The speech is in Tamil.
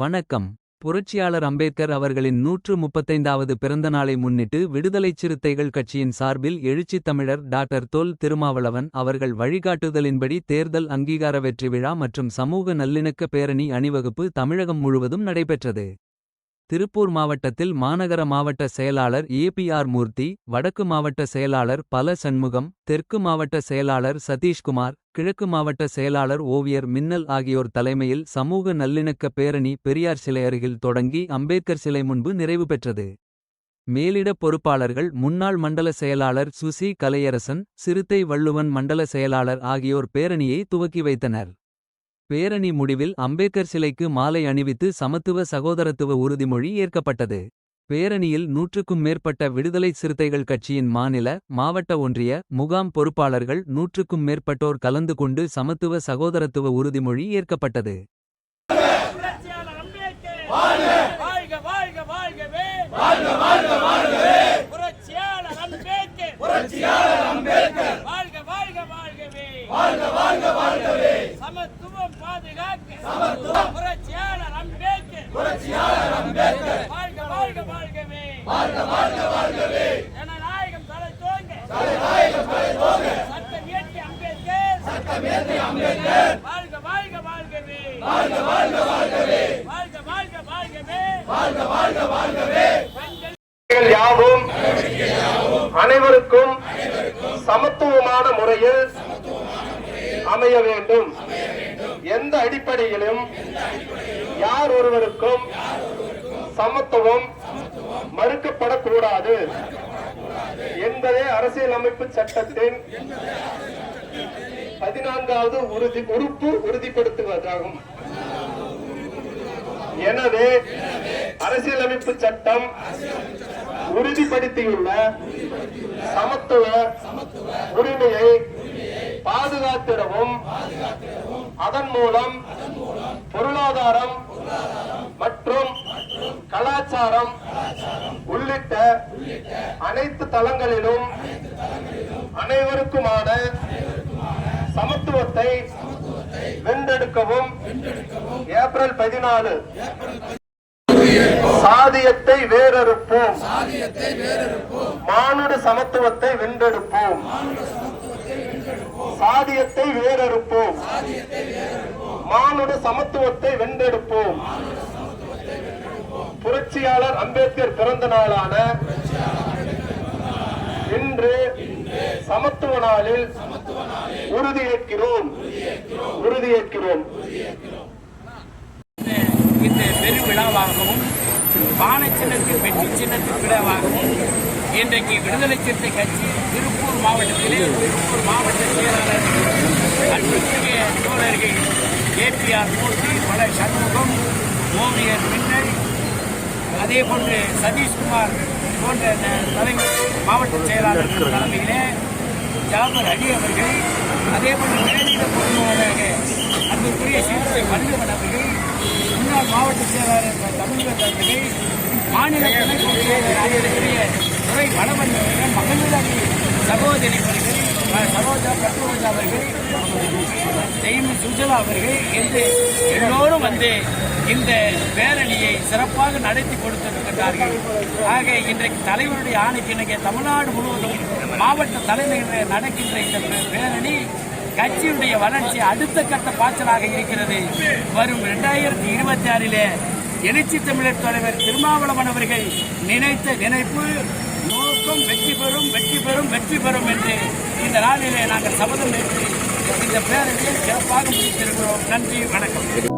வணக்கம். புரட்சியாளர் அம்பேத்கர் அவர்களின் நூற்று முப்பத்தைந்தாவது பிறந்த நாளை முன்னிட்டு விடுதலைச் சிறுத்தைகள் கட்சியின் சார்பில் எழுச்சித் தமிழர் டாக்டர் தொல் திருமாவளவன் அவர்கள் வழிகாட்டுதலின்படி தேர்தல் அங்கீகார வெற்றி விழா மற்றும் சமூக நல்லிணக்க பேரணி அணிவகுப்பு தமிழகம் முழுவதும் நடைபெற்றது. திருப்பூர் மாவட்டத்தில் மாநகர மாவட்ட செயலாளர் ஏபிஆர் மூர்த்தி வடக்கு மாவட்ட செயலாளர் பல சண்முகம் தெற்கு மாவட்ட செயலாளர் சதீஷ்குமார் கிழக்கு மாவட்ட செயலாளர் ஓவியர் மின்னல் ஆகியோர் தலைமையில் சமூக நல்லிணக்க பேரணி பெரியார் சிலை அருகில் தொடங்கி அம்பேத்கர் சிலை முன்பு நிறைவு பெற்றது. மேலிட பொறுப்பாளர்கள் முன்னாள் மண்டல செயலாளர் சுசி கலையரசன் சிறுத்தை வள்ளுவன் மண்டல செயலாளர் ஆகியோர் பேரணியை துவக்கி வைத்தனர். பேரணி முடிவில் அம்பேத்கர் சிலைக்கு மாலை அணிவித்து சமத்துவ சகோதரத்துவ உறுதிமொழி ஏற்கப்பட்டது. பேரணியில் நூற்றுக்கும் மேற்பட்ட விடுதலை சிறுத்தைகள் கட்சியின் மாநில மாவட்ட ஒன்றிய முகாம் பொறுப்பாளர்கள் நூற்றுக்கும் மேற்பட்டோர் கலந்து கொண்டு சமத்துவ சகோதரத்துவ உறுதிமொழி ஏற்கப்பட்டது. வாழ்க வாழ்க வாழ்கவே! வாழ்க வாழ்க வாழ்கவே புரட்சியாளர் அம்பேத்கர் புரட்சியாளர் அம்பேத்கர் வாழ்க வாழ்க வாழ்கவே வாழ்க வாழ்க வாழ்கவே சமத்துவம் பாதுகாக்க சமத்துவம் புரட்சியாளர் அம்பேத்கர். புரட்சியாளர் அம்பேத்கர். வாழ்க வாழ்க வாழ்கவே. வாழ்க வாழ்க வாழ்கவே. ஜனநாயகம் தலை தோங்க. ஜனநாயகம் தலை தோங்க. சட்டம் இயற்றி அம்பேத்கர். சட்டம் இயற்றி அம்பேத்கர். வாழ்க வாழ்க வாழ்கவே. வாழ்க வாழ்க வாழ்கவே. வாழ்க வாழ்க வாழ்கவே. யாவும் அனைவருக்கும் சமத்துவமான முறையில் அமைய வேண்டும். எந்த அடிப்படையிலும் யார் ஒருவருக்கும் சமத்துவம் மறுக்கப்படக்கூடாது என்பதே அரசியலமைப்பு சட்டத்தின் பதினான்காவது உறுதி உறுப்பு உறுதிப்படுத்துவதாகும். எனவே அரசியலமைப்பு சட்டம் உறுதிப்படுத்தியுள்ள சமத்துவ உரிமையை பாதுகாத்திடவும் அதன் மூலம் பொருளாதாரம் மற்றும் கலாச்சாரம் உள்ளிட்ட அனைத்து தளங்களிலும் அனைவருக்குமான சமத்துவத்தை வென்றெடுக்கவும். ஏப்ரல் பதினாலு. சாதியத்தை வேறறுப்போம். மானுட சமத்துவத்தை வென்றெடுப்போம். சாதியத்தை வேறறுப்போம். மானுட சமத்துவத்தை வென்றெடுப்போம். புரட்சியாளர் அம்பேத்கர் பிறந்த நாளான இன்று சமத்துவ நாளில் உறுதியேற்கிறோம். உறுதியேற்கிறோம். இந்த பெருவிழாவாகவும் பானை சின்னத்தின் வெற்றி சின்னத்தின் விழாவாகவும் இன்றைக்கு விடுதலை சிறுத்தை கட்சி திருப்பூர் மாவட்டத்திலே திருப்பூர் மாவட்ட செயலாளர் அன்புக்குரிய தோழர்கள் ஏபிஆர் மூர்த்தி பல சண்முகம் ஓவியர் மின்னல் அதே போன்று சதீஷ்குமார் போன்ற தலைமை மாவட்ட செயலாளர் தலைமையிலே ஜாபர் அலி அவர்கள் அதே போன்று மேலிட பொறுப்பாளராக அன்புக்குரிய சிறுத்தை மனிதவன் அவர்கள் முன்னாள் மாவட்ட செயலாளர் தமிழக அவர்கள் மாநில துணை பொதுச் செயலாளர் துறை வளவன் அவர்கள் மகளிர் சகோதரி அவர்கள் சகோதர சரோஜா அவர்கள் ஜெயமி சுஜலா அவர்கள் என்று எல்லோரும் வந்து இந்த பேரணியை சிறப்பாக நடத்தி கொடுத்திருக்கிறார்கள் ஆக இன்றைக்கு தலைவருடைய ஆணைக்கு இன்றைக்கு தமிழ்நாடு முழுவதும் மாவட்ட தலைமையில் நடக்கின்ற இந்த பேரணி கட்சியுடைய வளர்ச்சி அடுத்த கட்ட பாய்ச்சலாக இருக்கிறது. வரும் இரண்டாயிரத்தி இருபத்தி ஆறிலே எழுச்சி தமிழர் தலைவர் திருமாவளவன் அவர்கள் நினைத்த நினைப்பு பெறும் வெற்றி பெறும் வெற்றி பெறும் வெற்றி பெறும் என்று இந்த நாளிலே நாங்கள் சபதம் ஏற்று இந்த பேரணியை சிறப்பாக முடித்திருக்கிறோம். நன்றி வணக்கம்.